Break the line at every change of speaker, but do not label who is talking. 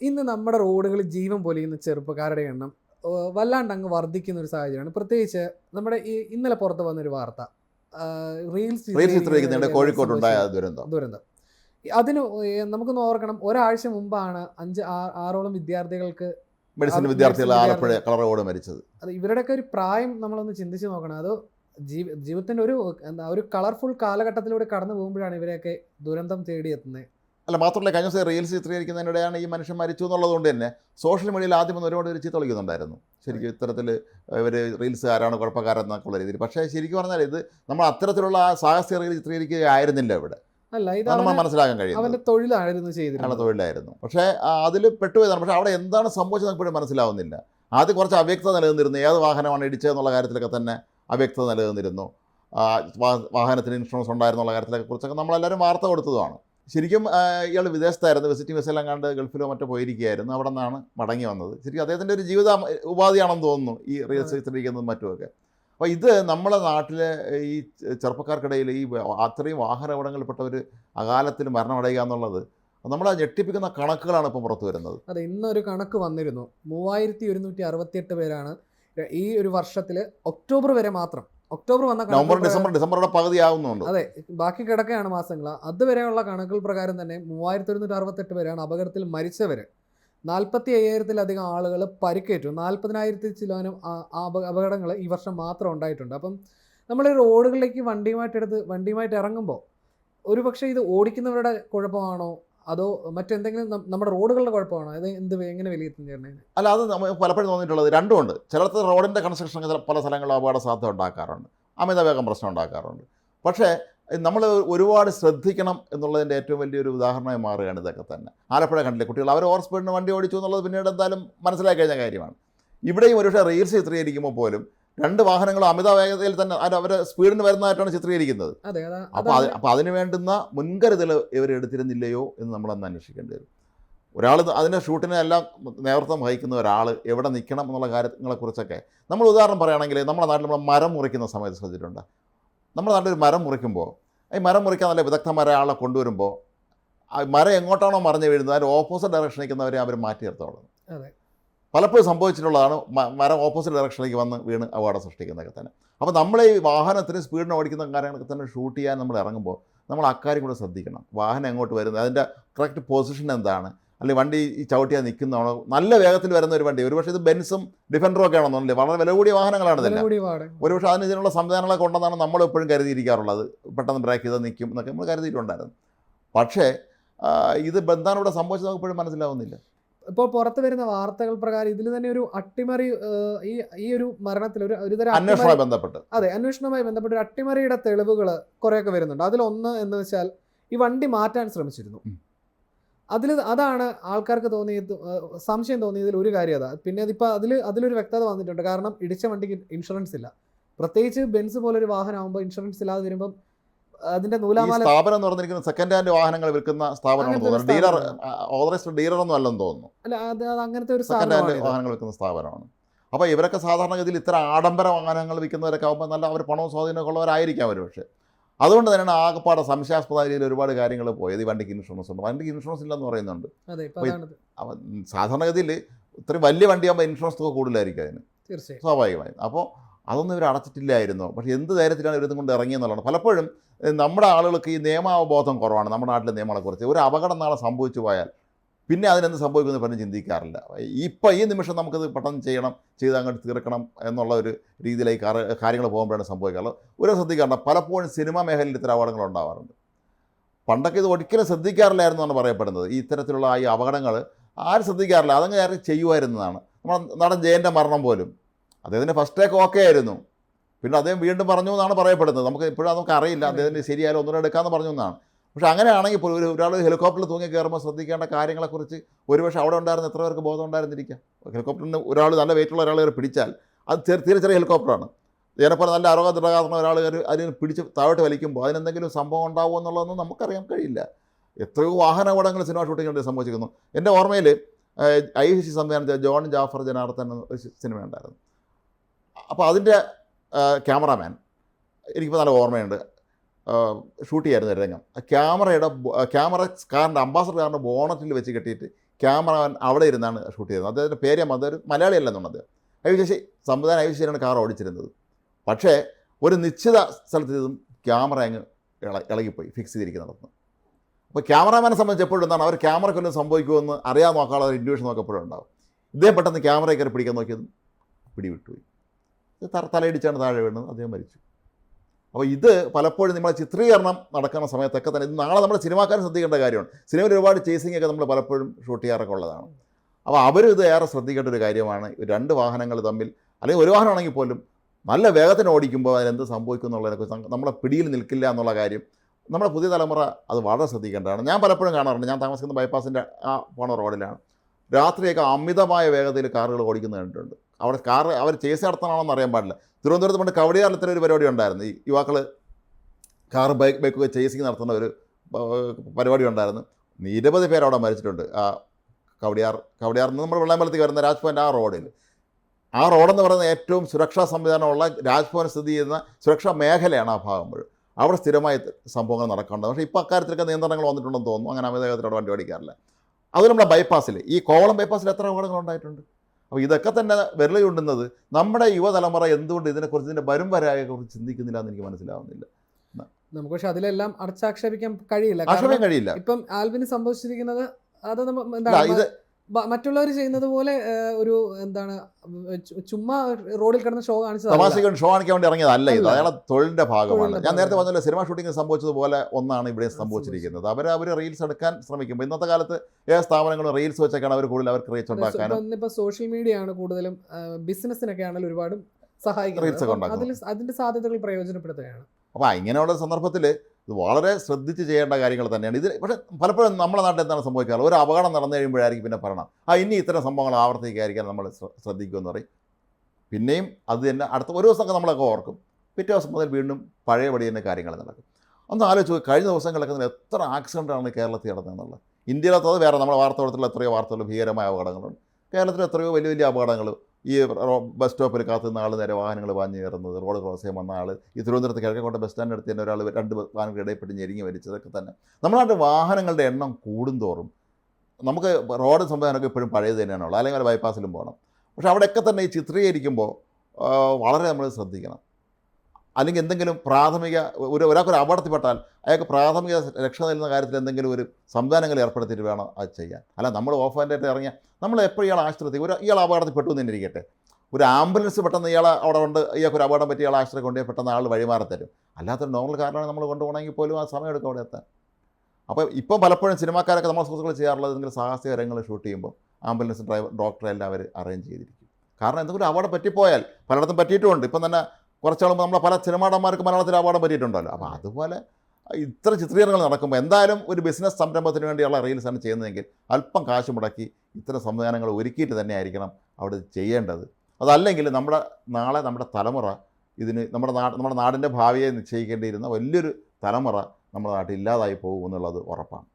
ഇന്ന് നമ്മുടെ റോഡുകളിൽ ജീവൻ പൊലിയുന്ന ചെറുപ്പക്കാരുടെ എണ്ണം വല്ലാണ്ട് അങ്ങ് വർദ്ധിക്കുന്ന ഒരു സാഹചര്യമാണ്. പ്രത്യേകിച്ച് നമ്മുടെ ഈ ഇന്നലെ പുറത്ത് വന്നൊരു വാർത്ത റീൽസ്
കോഴിക്കോട്ടുണ്ടായ ദുരന്തം.
ദുരന്തം. അതിന് നമുക്കൊന്ന് ഓർക്കണം ഒരാഴ്ച മുമ്പാണ് അഞ്ച് ആറോളം വിദ്യാർത്ഥികൾക്ക്
മെഡിസിൻ വിദ്യാർത്ഥികൾ ആലപ്പുഴ കളറോട് മരിച്ചത്.
അത് ഇവരുടെയൊക്കെ ഒരു പ്രായം നമ്മളൊന്ന് ചിന്തിച്ച് നോക്കണം. അത് ജീവ ജീവിതത്തിന്റെ ഒരു എന്താ ഒരു കളർഫുൾ കാലഘട്ടത്തിലൂടെ കടന്നു പോകുമ്പോഴാണ് ഇവരെയൊക്കെ ദുരന്തം തേടിയെത്തുന്നത്.
അല്ല മാത്രമല്ല കഴിഞ്ഞ ദിവസം റീൽസ് ചിത്രീകരിക്കുന്നതിനിടെയാണ് ഈ മനുഷ്യൻ മരിച്ചു എന്നുള്ളതുകൊണ്ട് തന്നെ സോഷ്യൽ മീഡിയയിൽ ആദ്യം ഒന്ന് ഒരുപാട് രുചി ചീത്ത വിളിക്കുന്നുണ്ടായിരുന്നു. ശരിക്കും ഇത്തരത്തിൽ ഇവർ റീൽസ് ആരാണ് കുഴപ്പക്കാരെന്നൊക്കെ ഉള്ള രീതിയിൽ. പക്ഷേ ശരിക്കും പറഞ്ഞാൽ ഇത് നമ്മൾ അത്തരത്തിലുള്ള ആ സാഹസ്യ റീൽ ചിത്രീകരിക്കുകയായിരുന്നില്ല ഇവിടെ.
അല്ല ഇത്
നമ്മൾ മനസ്സിലാക്കാൻ കഴിയും
അവന്റെ തൊഴിലായിരുന്നു ചെയ്തിരുന്നത്.
തൊഴിലായിരുന്നു. പക്ഷേ അതിൽ പെട്ടുപോയതാണ്. പക്ഷേ അവിടെ എന്താണ് സംഭവിച്ചത് ഇപ്പോഴും മനസ്സിലാവുന്നില്ല. ആദ്യം കുറച്ച് അവ്യക്തത നിലനിന്നിരുന്നു. ഏത് വാഹനമാണ് ഇടിച്ചതെന്നുള്ള കാര്യത്തിലൊക്കെ തന്നെ അവ്യക്തത നിലനിന്നിരുന്നു. വാഹനത്തിന് ഇൻഷുറൻസ് ഉണ്ടായിരുന്നുള്ള കാര്യത്തിലൊക്കെ കുറിച്ചൊക്കെ നമ്മളെല്ലാവരും വാർത്ത കൊടുത്തതാണ് ശരിക്കും ഇയാൾ വിദേശത്തായിരുന്നു. വിസിറ്റിംഗ് വിസയെല്ലാം കണ്ട് ഗൾഫിലോ മറ്റോ പോയിരിക്കുകയായിരുന്നു. അവിടെ നിന്നാണ് മടങ്ങി വന്നത്. ശരിക്കും അദ്ദേഹത്തിന്റെ ഒരു ജീവിത ഉപാധിയാണെന്ന് തോന്നുന്നു ഈ റിയൽ ചിത്രീകരിക്കുന്നതും മറ്റുമൊക്കെ അപ്പോൾ ഇത് നമ്മുടെ നാട്ടിലെ ഈ ചെറുപ്പക്കാർക്കിടയിൽ ഈ അത്രയും വാഹന അപകടങ്ങളിൽപ്പെട്ടവർ അകാലത്തിൽ മരണമടയുക എന്നുള്ളത് നമ്മളെ ഞെട്ടിപ്പിക്കുന്ന കണക്കുകളാണ് ഇപ്പം പുറത്തു വരുന്നത്.
അതെ ഇന്നൊരു കണക്ക് വന്നിരുന്നു. മൂവായിരത്തി ഒരുന്നൂറ്റി അറുപത്തിയെട്ട് പേരാണ് ഈ ഒരു വർഷത്തിൽ ഒക്ടോബർ വരെ മാത്രം ഒക്ടോബർ വന്ന
നവംബർ ഡിസംബർ ഡിസംബറുടെ പകുതി ആവുന്നുണ്ട്
അതെ ബാക്കി കിടക്കുകയാണ് മാസങ്ങൾ അതുവരെയുള്ള കണക്കുകൾ പ്രകാരം തന്നെ മൂവായിരത്തി ഒരുന്നൂറ്റി അറുപത്തെട്ട് പേരാണ് അപകടത്തിൽ മരിച്ചവർ നാൽപ്പത്തി അയ്യായിരത്തിലധികം ആളുകൾ പരിക്കേറ്റു. നാൽപ്പതിനായിരത്തി ചിലവനും അപകടങ്ങൾ ഈ വർഷം മാത്രം ഉണ്ടായിട്ടുണ്ട്. അപ്പം നമ്മൾ റോഡുകളിലേക്ക് വണ്ടിയുമായിട്ട് എടുത്ത് വണ്ടിയുമായിട്ട് ഇറങ്ങുമ്പോൾ ഒരു പക്ഷേ ഇത് ഓടിക്കുന്നവരുടെ കുഴപ്പമാണോ? അതോ മറ്റെന്തെങ്കിലും നമ്മുടെ റോഡുകളുടെ കുഴപ്പമാണോ? അത് എന്ത് എങ്ങനെ വിലയിരുത്തുന്നു ചേട്ടനെ?
അല്ല അത് പലപ്പോഴും തോന്നിയിട്ടുള്ളത് രണ്ടുമുണ്ട് ചിലർക്ക് റോഡിന്റെ കൺസ്ട്രക്ഷൻ പല സ്ഥലങ്ങളിലും അപകട സാധ്യത ഉണ്ടാക്കാറുണ്ട്. അമിതവേഗം പ്രശ്നം ഉണ്ടാക്കാറുണ്ട്. പക്ഷേ നമ്മൾ ഒരുപാട് ശ്രദ്ധിക്കണം എന്നുള്ളതിന്റെ ഏറ്റവും വലിയൊരു ഉദാഹരണമായി മാറുകയാണ് ഇതൊക്കെ തന്നെ. ആലപ്പുഴ കണ്ടില്ലേ? കുട്ടികൾ അവർ ഓവർ സ്പീഡിന് വണ്ടി ഓടിച്ചു എന്നുള്ളത് പിന്നീട് എന്തായാലും മനസ്സിലാക്കി കഴിഞ്ഞ കാര്യമാണ്. ഇവിടെയും ഒരുപക്ഷെ റീൽസ് ചിത്രീകരിക്കുമ്പോൾ പോലും രണ്ട് വാഹനങ്ങളും അമിത വേഗതയിൽ തന്നെ അവരെ സ്പീഡിന് വരുന്നതായിട്ടാണ് ചിത്രീകരിക്കുന്നത്.
അപ്പൊ
അപ്പോൾ അപ്പോൾ അതിന് വേണ്ടുന്ന മുൻകരുതൽ ഇവർ എടുത്തിരുന്നില്ലയോ എന്ന് നമ്മളന്ന് അന്വേഷിക്കേണ്ടി വരും. ഒരാൾ അതിന്റെ ഷൂട്ടിനെ എല്ലാം നേതൃത്വം വഹിക്കുന്ന ഒരാൾ എവിടെ നിൽക്കണം എന്നുള്ള കാര്യങ്ങളെക്കുറിച്ചൊക്കെ നമ്മൾ ഉദാഹരണം പറയുകയാണെങ്കിൽ നമ്മുടെ നാട്ടിൽ നമ്മൾ മരം മുറിക്കുന്ന സമയത്ത് ശ്രദ്ധിച്ചിട്ടുണ്ട്. നമ്മുടെ നാട്ടിൽ ഒരു മരം മുറിക്കുമ്പോൾ ഈ മരം മുറിക്കാൻ നല്ല വിദഗ്ധമായ ആളെ കൊണ്ടുവരുമ്പോൾ ആ മരം എങ്ങോട്ടാണോ മറിഞ്ഞ് വീഴുന്നത് അതിന്റെ ഓപ്പോസിറ്റ് ഡയറക്ഷൻ നിൽക്കുന്നവരെ അവർ മാറ്റി നിർത്തോളും. പലപ്പോഴും സംഭവിച്ചിട്ടുള്ളതാണ് മരം ഓപ്പോസിറ്റ് ഡയറക്ഷനിലേക്ക് വന്ന് വീണ് അപകടം സൃഷ്ടിക്കുന്നതൊക്കെ തന്നെ. അപ്പോൾ നമ്മൾ ഈ വാഹനത്തിന് സ്പീഡിന് ഓടിക്കുന്ന കാര്യങ്ങളൊക്കെ തന്നെ ഷൂട്ട് ചെയ്യാൻ നമ്മൾ ഇറങ്ങുമ്പോൾ നമ്മൾ അക്കാര്യം കൂടെ ശ്രദ്ധിക്കണം. വാഹനം എങ്ങോട്ട് വരുന്നത്? അതിന്റെ കറക്റ്റ് പൊസിഷൻ എന്താണ്? അല്ലെങ്കിൽ വണ്ടി ഈ ചവിട്ടിയാൽ നിൽക്കുന്നതാണോ? നല്ല വേഗത്തിൽ വരുന്ന ഒരു വണ്ടി. ഒരുപക്ഷെ ഇത് ബെൻസും ഡിഫൻഡറും ഒക്കെ ആണെന്നല്ലേ വളരെ വില കൂടിയ വാഹനങ്ങളാണ്
ഇതിൽ
ഇതെല്ലാം ഒരുപക്ഷെ അതിന് ഇതിനുള്ള സംവിധാനങ്ങളൊക്കെ ഉണ്ടെന്നാണ് നമ്മൾ എപ്പോഴും കരുതിയിരിക്കാറുള്ളത്. പെട്ടെന്ന് ബ്രേക്ക് ചെയ്ത് നിൽക്കും എന്നൊക്കെ നമ്മൾ കരുതിയിട്ടുണ്ടായിരുന്നു. പക്ഷേ ഇത് ബന്ധാനോടെ സംഭവിച്ചത് നമുക്ക് ഇപ്പോഴും മനസ്സിലാവുന്നില്ല.
ഇപ്പോൾ പുറത്തു വരുന്ന വാർത്തകൾ പ്രകാരം ഇതിൽ തന്നെ ഒരു അട്ടിമറി ഈ ഈ ഒരു മരണത്തിൽ ഒരു ഒരുതരം അട്ടിമറി
അന്വേഷണവുമായി ബന്ധപ്പെട്ട്.
അതെ അന്വേഷണവുമായി ബന്ധപ്പെട്ട് ഒരു അട്ടിമറിയുടെ തെളിവുകൾ കുറേയൊക്കെ വരുന്നുണ്ട്. അതിലൊന്ന് എന്ന് വെച്ചാൽ ഈ വണ്ടി മാറ്റാൻ ശ്രമിച്ചിരുന്നു. അതിൽ അതാണ് ആൾക്കാർക്ക് തോന്നിയത് സംശയം തോന്നിയതിൽ ഒരു കാര്യം അതാ. പിന്നെ അതിപ്പോൾ അതിൽ അതിലൊരു വ്യക്തത വന്നിട്ടുണ്ട്. കാരണം ഇടിച്ച വണ്ടിക്ക് ഇൻഷുറൻസ് ഇല്ല. പ്രത്യേകിച്ച് ബെൻസ് പോലൊരു വാഹനം ആകുമ്പോൾ ഇൻഷുറൻസ് ഇല്ലാതെ വരുമ്പം അതിന്റെ നൂലാമാല
സ്ഥാപനം തുറന്നിരിക്കുന്ന സെക്കൻഡ് ഹാൻഡ് വാഹനങ്ങൾ വിൽക്കുന്ന
സ്ഥാപനമാണ്
തോന്നുന്നു. ഡീലർ ഓതറൈസ്ഡ് ഡീലർ ഒന്നും അല്ലെന്ന് തോന്നുന്നു.
അല്ല അത് അങ്ങനത്തെ ഒരു
സെക്കൻഡ് ഹാൻഡ് വാഹനങ്ങൾ വിൽക്കുന്ന സ്ഥാപനമാണ്. അപ്പോൾ ഇവരൊക്കെ സാധാരണഗതിയിൽ ഇത്ര ആഡംബര വാഹനങ്ങൾ വിൽക്കുന്നവരൊക്കെ ആകുമ്പോൾ നല്ല അവർ പണവും സ്വാധീനമൊക്കെ ഉള്ളവരായിരിക്കാം അവർ പക്ഷേ. അതുകൊണ്ട് തന്നെയാണ് ആകെപ്പാടെ സംശയാസ്പദ രീതിയിൽ ഒരുപാട് കാര്യങ്ങൾ പോയത്. ഈ വണ്ടിക്ക് ഇൻഷുറൻസ് ഉണ്ട്. വണ്ടിക്ക് ഇൻഷുറൻസ് ഇല്ലെന്ന് പറയുന്നുണ്ട്. അപ്പം സാധാരണഗതിയിൽ ഇത്രയും വലിയ വണ്ടിയാകുമ്പോൾ ഇൻഷുറൻസ് തുക കൂടുതലായിരിക്കും അതിന്. സ്വാഭാവികമായും. അപ്പോൾ അതൊന്നും ഇവർ അടച്ചിട്ടില്ലായിരുന്നു. പക്ഷേ എന്ത് ധൈര്യത്തിലാണ് ഇവരിതും കൊണ്ട് ഇറങ്ങിയെന്നുള്ളതാണ് പലപ്പോഴും നമ്മുടെ ആളുകൾക്ക് ഈ നിയമാവബോധം കുറവാണ്. നമ്മുടെ നാട്ടിലെ നിയമങ്ങളെക്കുറിച്ച് ഒരു അപകടം നാളെ സംഭവിച്ചു പോയാൽ പിന്നെ അതിനെന്ത് സംഭവിക്കുമെന്ന് പറഞ്ഞ് ചിന്തിക്കാറില്ല. ഇപ്പം ഈ നിമിഷം നമുക്കത് പെട്ടെന്ന് ചെയ്യണം ചെയ്ത് അങ്ങോട്ട് തീർക്കണം എന്നുള്ള ഒരു രീതിയിലേക്ക് കാര- കാര്യങ്ങൾ പോകുമ്പോഴാണ് സംഭവിക്കാറുള്ളത് ഒരു ശ്രദ്ധിക്കാറുണ്ട് പലപ്പോഴും സിനിമാ മേഖലയിൽ ഇത്തരം അപകടങ്ങൾ ഉണ്ടാവാറുണ്ട്. പണ്ടൊക്കെ ഇത് ഒരിക്കലും ശ്രദ്ധിക്കാറില്ലായിരുന്നു എന്നാണ് പറയപ്പെടുന്നത്. ഈ ഇത്തരത്തിലുള്ള ഈ അപകടങ്ങൾ ആരും ശ്രദ്ധിക്കാറില്ല. അതങ്ങ് ആരും ചെയ്യുമായിരുന്നതാണ്. നമ്മുടെ നടൻ ജയന്റെ മരണം പോലും. അദ്ദേഹത്തിന്റെ ഫസ്റ്റ് ടേക്ക് ഓക്കെ ആയിരുന്നു. പിന്നെ അദ്ദേഹം വീണ്ടും പറഞ്ഞു എന്നാണ് പറയപ്പെടുന്നത്. നമുക്ക് ഇപ്പോഴും നമുക്ക് അറിയില്ല. അദ്ദേഹത്തിന് ശരിയായാലും ഒന്നുകൂടെ എടുക്കാമെന്ന് പറഞ്ഞു എന്നാണ്. പക്ഷേ അങ്ങനെയാണെങ്കിൽ പോലും ഒരു ഒരാൾ ഹെലികോപ്റ്ററിൽ തൂങ്ങി കയറുമ്പോൾ ശ്രദ്ധിക്കേണ്ട കാര്യങ്ങളെക്കുറിച്ച് ഒരുപക്ഷെ അവിടെ ഉണ്ടായിരുന്ന എത്ര പേർക്ക് ബോധം ഉണ്ടായിരുന്നിരിക്കുക ഹെലികോപ്റ്ററിന് ഒരാൾ നല്ല വെയിറ്റുള്ള ഒരാൾ കയറി പിടിച്ചാൽ അത് ചെറിയ തീരെ ചെറിയ ഹെലികോപ്റ്ററാണ് ഇതിനെപ്പോലെ നല്ല ആരോഗ്യ ദൃഢകാർന്ന ഒരാൾ കയറി അതിന് പിടിച്ച് താഴോട്ട് വലിക്കുമ്പോൾ അതിനെന്തെങ്കിലും സംഭവം ഉണ്ടാവുമോ എന്നുള്ളതൊന്നും നമുക്കറിയാൻ കഴിയില്ല. എത്രയോ വാഹന അപകടങ്ങൾ സിനിമ ഷൂട്ടിങ്ങിൽ സംഭവിച്ചിരിക്കുന്നു. എന്റെ ഓർമ്മയിൽ ഐ സി സംവിധാനം ജോൺ ജാഫർ ജനാർദ്ദൻ എന്നൊരു സിനിമ ഉണ്ടായിരുന്നു അപ്പോൾ അതിന്റെ ക്യാമറാമാൻ എനിക്കിപ്പോൾ നല്ല ഓർമ്മയുണ്ട്. ഷൂട്ട് ചെയ്യായിരുന്നു രംഗം. ക്യാമറയുടെ ക്യാമറ കാറിന്റെ അംബാസഡർ കാറിന്റെ ബോണറ്റിൽ വെച്ച് കെട്ടിയിട്ട് ക്യാമറമാൻ അവിടെ ഇരുന്നാണ് ഷൂട്ട് ചെയ്തത്. അദ്ദേഹത്തിന്റെ പേര് അതൊരു മലയാളിയല്ലെന്നുണ്ട് അദ്ദേഹം അയ്യശേഷി സംവിധാനം അയ്യശേഷിയാണ് കാർ ഓടിച്ചിരുന്നത്. പക്ഷേ ഒരു നിശ്ചിത സ്ഥലത്ത് ഇതും ക്യാമറ അങ്ങ് ഇള ഇളകിപ്പോയി ഫിക്സ് ചെയ്തിരിക്കുന്നിടത്ത് അപ്പോൾ ക്യാമറാമാനെ സംബന്ധിച്ച് എപ്പോഴും എന്താണ് അവർ ക്യാമറയ്ക്ക് വല്ലതും സംഭവിക്കുമെന്ന് അറിയാൻ നോക്കാനുള്ള ഒരു ഇൻഡ്യൂഷൻ നോക്കപ്പോഴും ഉണ്ടാവും. ഇദ്ദേഹം പെട്ടെന്ന് ക്യാമറയൊക്കെ പിടിക്കാൻ നോക്കിയതും പിടിവിട്ടുപോയി. ഇത് തലയിടിച്ചാണ് താഴെ വീണത്. അദ്ദേഹം മരിച്ചു. അപ്പോൾ ഇത് പലപ്പോഴും നമ്മളെ ചിത്രീകരണം നടക്കുന്ന സമയത്തൊക്കെ തന്നെ ഇത് നാളെ നമ്മുടെ സിനിമാക്കാരും ശ്രദ്ധിക്കേണ്ട കാര്യമാണ്. സിനിമയിൽ ഒരുപാട് ചേസിംഗ് ഒക്കെ നമ്മൾ പലപ്പോഴും ഷൂട്ട് ചെയ്യാറൊക്കെ ഉള്ളതാണ്. അപ്പോൾ അവരും ഇത് ഏറെ ശ്രദ്ധിക്കേണ്ട ഒരു കാര്യമാണ്. രണ്ട് വാഹനങ്ങൾ തമ്മിൽ അല്ലെങ്കിൽ ഒരു വാഹനമാണെങ്കിൽ പോലും നല്ല വേഗത്തിന് ഓടിക്കുമ്പോൾ അതിനെന്ത് സംഭവിക്കും എന്നുള്ളതിനെക്കുറിച്ച് നമ്മളെ പിടിയിൽ നിൽക്കില്ല എന്നുള്ള കാര്യം നമ്മുടെ പുതിയ തലമുറ അത് വളരെ ശ്രദ്ധിക്കേണ്ടതാണ്. ഞാൻ പലപ്പോഴും കാണാറുണ്ട്. ഞാൻ താമസിക്കുന്ന ബൈപ്പാസിന്റെ ആ പോണ റോഡിലാണ് രാത്രിയൊക്കെ അമിതമായ വേഗതയിൽ കാറുകൾ ഓടിക്കുന്നത് കണ്ടിട്ടുണ്ട്. അവിടെ കാർ അവർ ചേസ് നടത്താനാണെന്ന് അറിയാൻ പാടില്ല. തിരുവനന്തപുരത്ത് പണ്ട് കവടിയാറിൽ ഒരു പരിപാടി ഉണ്ടായിരുന്നു. ഈ യുവാക്കൾ കാർ ബൈക്ക് ബൈക്കൊക്കെ ചേസിങ് നടത്തുന്ന ഒരു പരിപാടി ഉണ്ടായിരുന്നു. നിരവധി പേര് അവിടെ മരിച്ചിട്ടുണ്ട്. ആ കവടിയാർ കവടിയാർ നിന്ന് നമ്മൾ വെള്ളാമ്പലത്തേക്ക് വരുന്ന രാജ്ഭവന്റെ ആ റോഡിൽ. ആ റോഡെന്ന് പറയുന്ന ഏറ്റവും സുരക്ഷാ സംവിധാനമുള്ള രാജ്ഭവൻ സ്ഥിതി ചെയ്യുന്ന സുരക്ഷാ മേഖലയാണ് ആ ഭാഗം മുഴുവൻ. അവിടെ സ്ഥിരമായി സംഭവങ്ങൾ നടക്കേണ്ടത് പക്ഷേ ഇപ്പോൾ അക്കാര്യത്തിലൊക്കെ നിയന്ത്രണങ്ങൾ വന്നിട്ടുണ്ടെന്ന് തോന്നുന്നു. അങ്ങനെ അമിതവേഗത്തിലൂടെ വണ്ടി ഓടിക്കാറില്ല. അത് നമ്മുടെ ബൈപ്പാസിൽ ഈ കോവളം ബൈപ്പാസിൽ എത്ര അപകടങ്ങൾ ഉണ്ടായിട്ടുണ്ട്? അപ്പോൾ ഇതൊക്കെ തന്നെ വിരൽ ചൂണ്ടുന്നത് നമ്മുടെ യുവതലമുറ എന്തുകൊണ്ട് ഇതിനെക്കുറിച്ച് ഇതിന്റെ വരും വരായ കുറിച്ച് ചിന്തിക്കുന്നില്ല എന്ന് എനിക്ക് മനസ്സിലാവുന്നില്ല.
നമുക്ക് പക്ഷെ അതിലെല്ലാം അടച്ചാക്ഷേപിക്കാൻ കഴിയില്ല.
കഴിയില്ല.
ഇപ്പം ആൽബിന് സംഭവിച്ചിരിക്കുന്നത് അത് നമ്മൾ
ഇത്
മറ്റുള്ളവർ ചെയ്യുന്നത് പോലെ ഒരു എന്താണ് ചുമ്മാ റോഡിൽ കിടന്ന് ഷോ കാണിച്ചത്
തമാശയ്ക്ക് ഷോ കാണിക്കാൻ വേണ്ടി ഇറങ്ങിയതല്ല ഇത്. അയാളെ തൊഴിലിന്റെ ഭാഗമാണ്. ഞാൻ നേരത്തെ. പറഞ്ഞല്ലോ സിനിമ ഷൂട്ടിംഗ് സംഭവിച്ചതുപോലെ ഒന്നാണ് ഇവിടെ സംഭവിച്ചിരിക്കുന്നത്. അവർ അവർ റീൽസ് എടുക്കാൻ ശ്രമിക്കുമ്പോൾ ഇന്നത്തെ കാലത്ത് ഏത് സ്ഥാപനങ്ങളും റീൽസ് വെച്ചൊക്കെയാണ് അവർ കൂടുതൽ അവർക്ക് റീച്ച് ഉണ്ടാക്കാനും.
ഇന്നിപ്പോ സോഷ്യൽ മീഡിയ ആണ് കൂടുതലും ബിസിനസ്സിനൊക്കെ ആണെങ്കിൽ ഒരുപാട് സഹായിക്കുന്നത്. അതിൽ അതിന്റെ സാധ്യതകൾ പ്രയോജനപ്പെടുത്തുകയാണ്.
അപ്പോൾ ഇങ്ങനെയുള്ള സന്ദർഭത്തിൽ ഇത് വളരെ ശ്രദ്ധിച്ച് ചെയ്യേണ്ട കാര്യങ്ങൾ തന്നെയാണ്. ഇത് പക്ഷേ പലപ്പോഴും നമ്മുടെ നാട്ടിൽ എന്താണ് സംഭവിക്കാറ്? ഒരു അപകടം നടന്നു കഴിയുമ്പോഴായിരിക്കും പിന്നെ പറയണം ആ ഇനി ഇത്തരം സംഭവങ്ങൾ ആവർത്തിക്കാതിരിക്കാൻ നമ്മൾ ശ്ര- ശ്രദ്ധിക്കുമെന്ന് പറയും. പിന്നെയും അത് തന്നെ അടുത്ത ഒരു ദിവസമൊക്കെ നമ്മളൊക്കെ ഓർക്കും. പിറ്റേ ദിവസം മുതൽ വീണ്ടും പഴയപടി തന്നെ കാര്യങ്ങൾ നടക്കും. ഒന്ന് ആലോചിച്ച് കഴിഞ്ഞ ദിവസങ്ങളൊക്കെ എത്ര ആക്സിഡന്റാണ് കേരളത്തിൽ നടന്നതെന്നുള്ളത് ഇന്ത്യയിലത്തത് വേറെ നമ്മുടെ വാർത്ത കൊടുത്തുള്ള എത്രയോ വാർത്തകൾ ഭീകരമായ അപകടങ്ങളുണ്ട്. കേരളത്തിൽ എത്രയോ വലിയ വലിയ അപകടങ്ങൾ ഈ ബസ് സ്റ്റോപ്പിൽ കാത്തുനിന്ന ആൾ നേരെ വാഹനങ്ങൾ വാങ്ങി കയറുന്നത് റോഡ് ക്രോസ് ചെയ്യാൻ വന്ന ആൾ ഈ തിരുവനന്തപുരത്ത് കിഴക്കോട്ട ബസ് സ്റ്റാൻഡ് അടുത്ത് തന്നെ ഒരാൾ രണ്ട് വാഹനങ്ങൾ ഇടയിൽപ്പെട്ട് ഞെരുങ്ങി മരിച്ചതൊക്കെ തന്നെ. നമ്മളാണ്ട് വാഹനങ്ങളുടെ എണ്ണം കൂടുന്തോറും നമുക്ക് റോഡ് സംവിധാനമൊക്കെ ഇപ്പോഴും പഴയത് തന്നെയാണുള്ളത്. അല്ലെങ്കിൽ ബൈപ്പാസിലും പോകണം. പക്ഷേ അവിടെയൊക്കെ തന്നെ ഈ ചിത്രീകരിക്കുമ്പോൾ വളരെ നമ്മൾ ശ്രദ്ധിക്കണം. അല്ലെങ്കിൽ എന്തെങ്കിലും പ്രാഥമിക ഒരു ഒരാൾക്കൊരു അപകടത്തിൽപ്പെട്ടാൽ അയാൾക്ക് പ്രാഥമിക രക്ഷ നൽകുന്ന കാര്യത്തിൽ എന്തെങ്കിലും ഒരു സംവിധാനങ്ങൾ ഏർപ്പെടുത്തിയിട്ട് വേണം അത് ചെയ്യാൻ. അല്ല നമ്മൾ ഓഫ് ആൻഡായിട്ട് ഇറങ്ങിയ നമ്മൾ എപ്പോഴും ഇയാൾ ആശുപത്രി ഒരു ഇയാൾ അപകടത്തിൽപ്പെട്ടു എന്ന് ഇരിക്കട്ടെ ഒരു ആംബുലൻസ് പെട്ടെന്ന് ഇയാൾ അവിടെ കൊണ്ട് ഇയാൾക്ക് ഒരു അപകടം പറ്റി ഇയാൾ ആശുപത്രി കൊണ്ടുപോയി പെട്ടെന്ന് ആൾ വഴിമാറത്തരും അല്ലാത്തൊരു നോർമൽ കാരണമാണ് നമ്മൾ കൊണ്ടുപോകണമെങ്കിൽ പോലും ആ സമയം എടുക്കും അവിടെ എത്താൻ. അപ്പോൾ ഇപ്പം പലപ്പോഴും സിനിമാക്കാരൊക്കെ നമ്മൾ സുഹൃത്തുക്കൾ ചെയ്യാറുള്ളത് എന്തെങ്കിലും സാഹസിക ഷൂട്ട് ചെയ്യുമ്പോൾ ആംബുലൻസ് ഡ്രൈവർ ഡോക്ടറെ എല്ലാം അവർ അറേഞ്ച് ചെയ്തിരിക്കും. കാരണം എന്തെങ്കിലും അപകടം പറ്റിപ്പോയാൽ പലയിടത്തും പറ്റിയിട്ടുമുണ്ട്. ഇപ്പം തന്നെ കുറച്ചാളുമ്പോൾ നമ്മളെ പല സിനിമാടന്മാർക്ക് മലയാളത്തിൽ അവാർഡം പറ്റിയിട്ടുണ്ടല്ലോ. അപ്പോൾ അതുപോലെ ഇത്ര ചിത്രീകരണങ്ങൾ നടക്കുമ്പോൾ എന്തായാലും ഒരു ബിസിനസ് സംരംഭത്തിന് വേണ്ടിയുള്ള റീൽസാണ് ചെയ്യുന്നതെങ്കിൽ അല്പം കാശ് മുടക്കി ഇത്തരം സംവിധാനങ്ങൾ ഒരുക്കിയിട്ട് തന്നെ ആയിരിക്കണം അവിടെ ചെയ്യേണ്ടത്. അതല്ലെങ്കിൽ നമ്മുടെ നാളെ നമ്മുടെ തലമുറ ഇതിന് നമ്മുടെ നാട് നമ്മുടെ നാടിന്റെ ഭാവിയെ നിശ്ചയിക്കേണ്ടിയിരുന്ന വലിയൊരു തലമുറ നമ്മുടെ നാട്ടിൽ ഇല്ലാതായി പോകുമെന്നുള്ളത് ഉറപ്പാണ്.